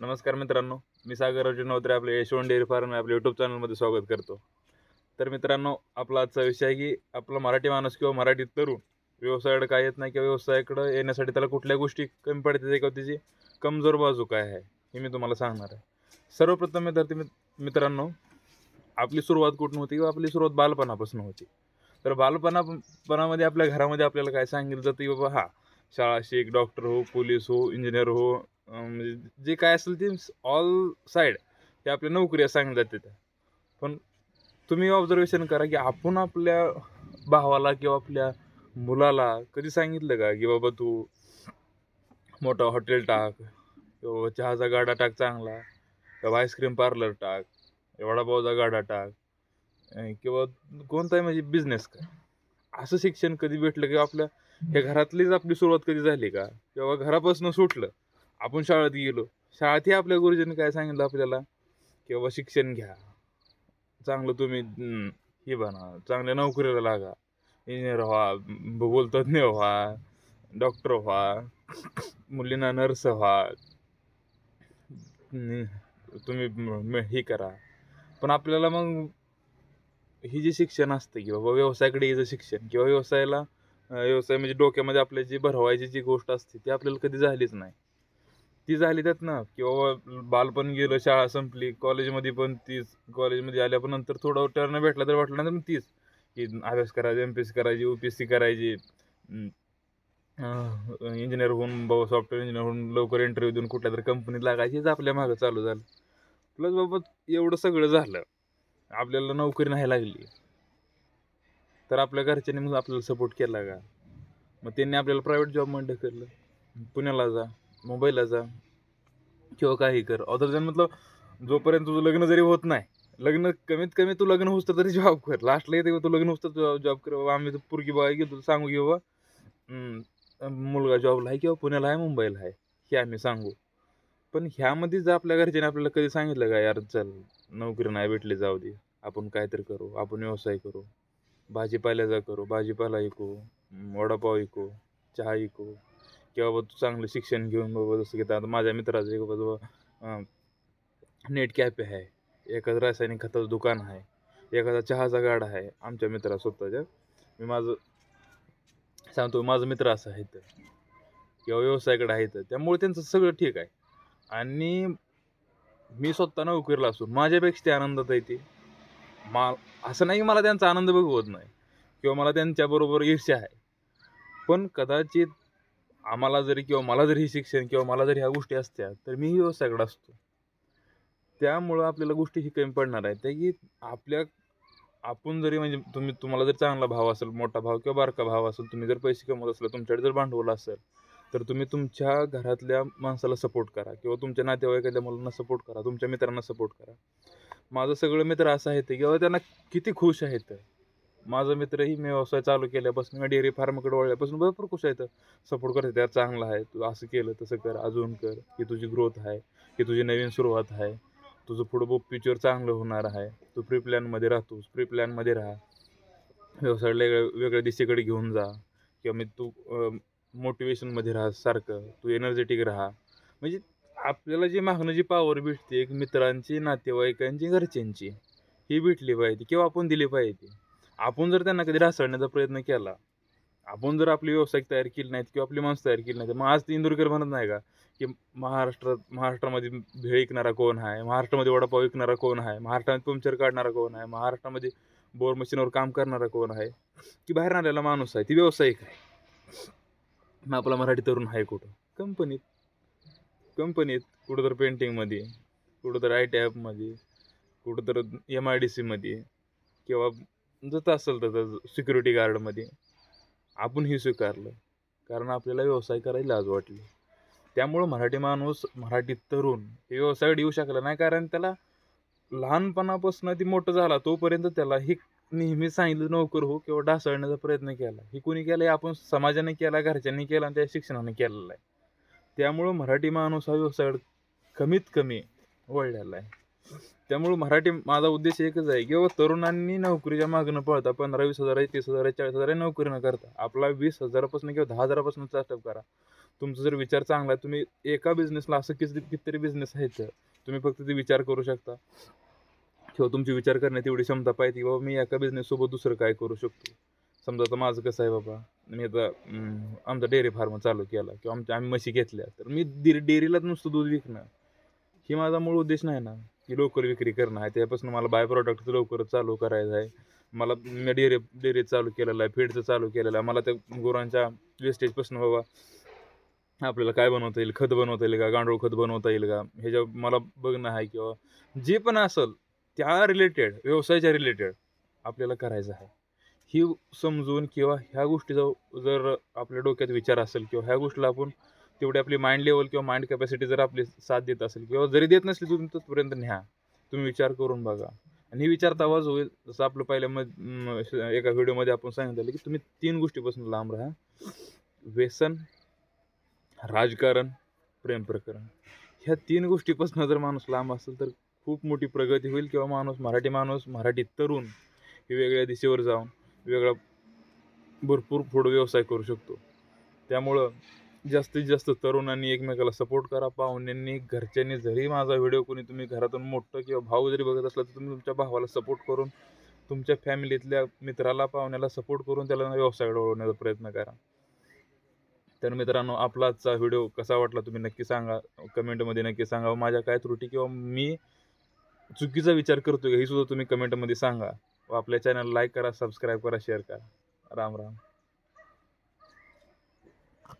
नमस्कार मित्रांनो मी सागर अर्जुन नवत्रे आपले यशवंत डेअरी फार्म आपल्या यूट्यूब चॅनलमध्ये स्वागत करतो. तर मित्रांनो आपला आजचा विषय आहे की आपला मराठी माणूस किंवा मराठी तरुण व्यवसायाकडे काय येत नाही किंवा व्यवसायाकडे येण्यासाठी त्याला कुठल्या गोष्टी कमी पडतात किंवा त्याची कमजोर बाजू काय आहे हे मी तुम्हाला सांगणार आहे. सर्वप्रथम विद्यार्थी मित्रांनो आपली सुरुवात कुठून होती किंवा आपली सुरुवात बालपणापासून होती? तर बालपणापणामध्ये आपल्या घरामध्ये आपल्याला काय सांगितलं जातं की बाबा हा शाळा शिक डॉक्टर हो पोलीस हो इंजिनियर हो म्हणजे जे काय असेल ते ऑल साईड ते आपल्या नोकऱ्या सांगितल्या जाते पण तुम्ही ऑब्झर्वेशन करा की आपण आपल्या भावाला किंवा आपल्या मुलाला कधी सांगितलं का की बाबा तू मोठं हॉटेल टाक किंवा चहाचा गाडा टाक चांगला किंवा आईस्क्रीम पार्लर टाक वडापावचा गाडा टाक किंवा कोणताही म्हणजे बिझनेस कर. असं शिक्षण कधी भेटलं किंवा आपल्या हे घरातलीच आपली सुरुवात कधी झाली का? किंवा घरापासून सुटलं आपण शाळेत गेलो. शाळेतही आपल्या गुरुजींनी काय सांगितलं आपल्याला? की बाबा शिक्षण घ्या. चांगलं तुम्ही हे बना. चांगल्या नोकरीला लागा. इंजिनियर व्हा भूगोलतज्ञ व्हा डॉक्टर व्हा मुलींना नर्स व्हा. तुम्ही हे करा. पण आपल्याला मग ही जी शिक्षण असतं की बाबा व्यवसायाकडे यायचं शिक्षण किंवा व्यवसायाला व्यवसाय म्हणजे डोक्यामध्ये आपल्या जी भरवायची जी गोष्ट असते ती आपल्याला कधी झालीच नाही. ती झाली त्यात ना किंवा बालपण गेलं शाळा संपली कॉलेजमध्ये पण तीच कॉलेजमध्ये आल्या पण नंतर थोडं टर्न भेटला तर वाटलं नंतर तीच की अभ्यास करायचा एम पी एस सी करायची यू पी एस सी करायची. इंजिनियर होऊन बाबा सॉफ्टवेअर इंजिनियर होऊन लवकर इंटरव्ह्यू देऊन कुठल्या तरी कंपनीत लागायची हेच आपल्या मागं चालू झालं. प्लस बाबा एवढं सगळं झालं आपल्याला नोकरी नाही लागली. तर आपल्या घरच्यांनी मग आपल्याला सपोर्ट केला का? मग त्यांनी आपल्याला प्रायव्हेट जॉबमध्ये ढकललं पुण्याला जा. मुंबईला जा किंवा काही कर. अदर दॅन मतलब जोपर्यंत तुझं लग्न जरी होत नाही लग्न कमीत कमी तू लग्न होतं तरी जॉब कर. लास्टला येते तू लग्न होतं जॉब कर. बाबा आम्ही तर पुरगी बघा की तुला सांगू की बाबा मुलगा जॉबला आहे किंवा पुण्याला आहे मुंबईला आहे हे आम्ही सांगू. पण ह्यामध्ये जर आपल्या घरच्याने आपल्याला कधी सांगितलं का यार चल नोकरी नाही भेटली जाऊ दे. आपण काहीतरी करू आपण व्यवसाय करू. भाजीपाल्याचा करू भाजीपाला ऐकू वडापाव ऐकू चहा ऐकू किंवा बाबा तू चांगलं शिक्षण घेऊन बाबा जसं की आता माझ्या मित्राचं एक बाबा नेट कॅफे आहे. एखादं रासायनिक खताचं दुकान आहे. एखादा चहाचा गाडा आहे. आमच्या मित्रा स्वतःच्या. मी माझं सांगतो माझं मित्र असं आहे तर किंवा व्यवसायाकडे आहे तर त्यामुळे त्यांचं सगळं ठीक आहे. आणि मी स्वतः नोकरीला असून माझ्यापेक्षा ते आनंदात आहे ते. मा असं नाही की मला त्यांचा आनंद बघवत नाही. किंवा मला त्यांच्याबरोबर ईर्ष्या आहे. पण कदाचित आम्हाला जरी किंवा मला जरी हे शिक्षण किंवा मला जरी ह्या गोष्टी असत्या तर मीही व्यवसायाकडे असतो. त्यामुळं आपल्याला गोष्टी ही कमी पडणार आहेत. त्या की आपल्या आपण जरी म्हणजे तुम्ही तुम्हाला जर चांगला भाव असेल मोठा भाव किंवा बारका भाव असेल तुम्ही जर पैसे कमवत असला तुमच्याकडे जर भांडवल असेल तर तुम्ही तुमच्या घरातल्या माणसाला सपोर्ट करा किंवा तुमच्या नातेवाईकातल्या मुलांना सपोर्ट करा तुमच्या मित्रांना सपोर्ट करा. माझं सगळं मित्र असं आहे की बाबा त्यांना किती खुश आहेत माझं मित्रही मी व्यवसाय चालू केल्यापासून मी डेअरी फार्मकडे वळल्यापासून भरपूर खुश आहेत सपोर्ट करते त्यात चांगलं आहे. तू असं केलं तसं कर अजून कर की तुझी ग्रोथ आहे की तुझी नवीन सुरुवात आहे तुझं पुढं फ्युचर चांगलं होणार आहे. तू प्री प्लॅनमध्ये राहतोस प्री प्लॅनमध्ये राहा. व्यवसायाला वेगळ्या वेगळ्या दिशेकडे घेऊन जा. किंवा मी तू मोटिवेशनमध्ये राहा सारखं. तू एनर्जेटिक राहा. म्हणजे आपल्याला जी मागणं जी पावर भेटते एक मित्रांची नातेवाईकांची घरच्यांची ही भेटली पाहिजे किंवा आपण दिली पाहिजे. आपण जर त्यांना कधी ढासळण्याचा प्रयत्न केला आपण जर आपली व्यावसायिक तयार केली नाहीत किंवा आपली माणसं तयार केली नाहीत मग आज इंदुरकर म्हणत नाही का? की महाराष्ट्रात महाराष्ट्रामध्ये भेळ विकणारा कोण आहे? महाराष्ट्रामध्ये वडापाव विकणारा कोण आहे? महाराष्ट्रामध्ये पंक्चर काढणारा कोण आहे? महाराष्ट्रामध्ये बोर मशीनवर काम करणारा कोण आहे? की बाहेर आलेला माणूस आहे ती व्यावसायिक आहे. मग आपला मराठी तरुण आहे कुठं? कंपनीत. कंपनीत कुठं तर पेंटिंगमध्ये कुठं तर आय टी ॲपमध्ये कुठं तर एम आय डी सीमध्ये किंवा जसं असेल तसं सिक्युरिटी गार्डमध्ये आपण ही स्वीकारलं. कारण आपल्याला व्यवसाय करायला लाज वाटली. त्यामुळं मराठी माणूस मराठी तरुण हे व्यवसायात येऊ शकला नाही. कारण त्याला लहानपणापासून ती मोठं झाला तोपर्यंत त्याला ही नेहमी सांगितलं नोकर हो किंवा ढासळण्याचा प्रयत्न केला. हे कोणी केलं हे आपण समाजाने केला घरच्यांनी केला आणि त्या शिक्षणाने केलेला आहे. त्यामुळं मराठी माणूस हा व्यवसाय कमीत कमी वळलेला आहे. त्यामुळे मराठी माझा उद्देश एकच आहे की तरुणांनी नोकरीच्या मागणं पळता पंधरा वीस हजार आहे तीस हजार आहे चाळीस हजार आहे नोकरी न करता. आपला वीस हजारापासून किंवा दहा हजारापासून स्टार्टअप करा. तुमचा जर विचार चांगला आहे तुम्ही एका बिझनेसला असं किती कितीतरी बिझनेस आहेत तुम्ही फक्त ते विचार करू शकता. किंवा तुमची विचार करण्यात एवढी क्षमता पाहिजे की बाबा मी एका बिझनेससोबत दुसरं काय करू शकतो. समजा आता माझं कसं आहे बाबा मी आता आमचा डेअरी फार्म चालू केला किंवा आमच्या आम्ही म्हशी घेतल्या तर मी डेअरीलाच नुसतं दूध विकणं ही माझा मूळ उद्देश नाही ना. की लवकर विक्री करणं आहे. त्यापासून मला बाय प्रॉडक्ट लवकरच चालू करायचं आहे. मला मी डेअरी डेअरी चालू केलेलं आहे. फीडचं चालू केलेलं आहे. मला त्या गुरांच्या वेस्टेजपासून बाबा आपल्याला काय बनवता येईल? खत बनवता येईल का? गांडूळ खत बनवता येईल का? ह्याच्या मला बघणं आहे किंवा जे पण असेल त्या रिलेटेड व्यवसायाच्या रिलेटेड आपल्याला करायचं आहे. ही समजून किंवा ह्या गोष्टीचा जर आपल्या डोक्यात विचार असेल किंवा ह्या गोष्टीला आपण तेवढी आपली माइंड लेवल किंवा माइंड कॅपॅसिटी जर आपली साथ देत असेल किंवा जरी देत नसली तुम्ही तोपर्यंत न्या. तुम्ही विचार करून बघा. आणि हे विचार आवाज होईल. जसं आपलं पहिल्या मग म- श- एका व्हिडिओमध्ये आपण सांगितलं की तुम्ही तीन गोष्टीपासून लांब राहा. व्यसन राजकारण प्रेम प्रकरण. ह्या तीन गोष्टीपासून जर माणूस लांब असेल तर खूप मोठी प्रगती होईल किंवा माणूस मराठी माणूस मराठी तरुण हे वेगळ्या दिशेवर जाऊन वेगळा भरपूर पुढं व्यवसाय करू शकतो. त्यामुळं जास्तीत जास्त तरुणांनी एकमेकाला सपोर्ट करा. पाहुण्यांनी घरच्यांनी जरी माझा व्हिडिओ कोणी तुम्ही घरातून मोठं किंवा भाऊ जरी बघत असला तर तुम्ही तुमच्या भावाला सपोर्ट करून तुमच्या फॅमिलीतल्या मित्राला पाहुण्याला सपोर्ट करून त्याला व्यवसायाकडे वळवण्याचा प्रयत्न करा. तर मित्रांनो आपला आजचा व्हिडिओ कसा वाटला तुम्ही नक्की सांगा. कमेंटमध्ये नक्की सांगा. माझ्या काय त्रुटी किंवा मी चुकीचा विचार करतो हे ही सुद्धा तुम्ही कमेंटमध्ये सांगा. व आपल्या चॅनल लाईक करा सबस्क्राईब करा शेअर करा. राम राम.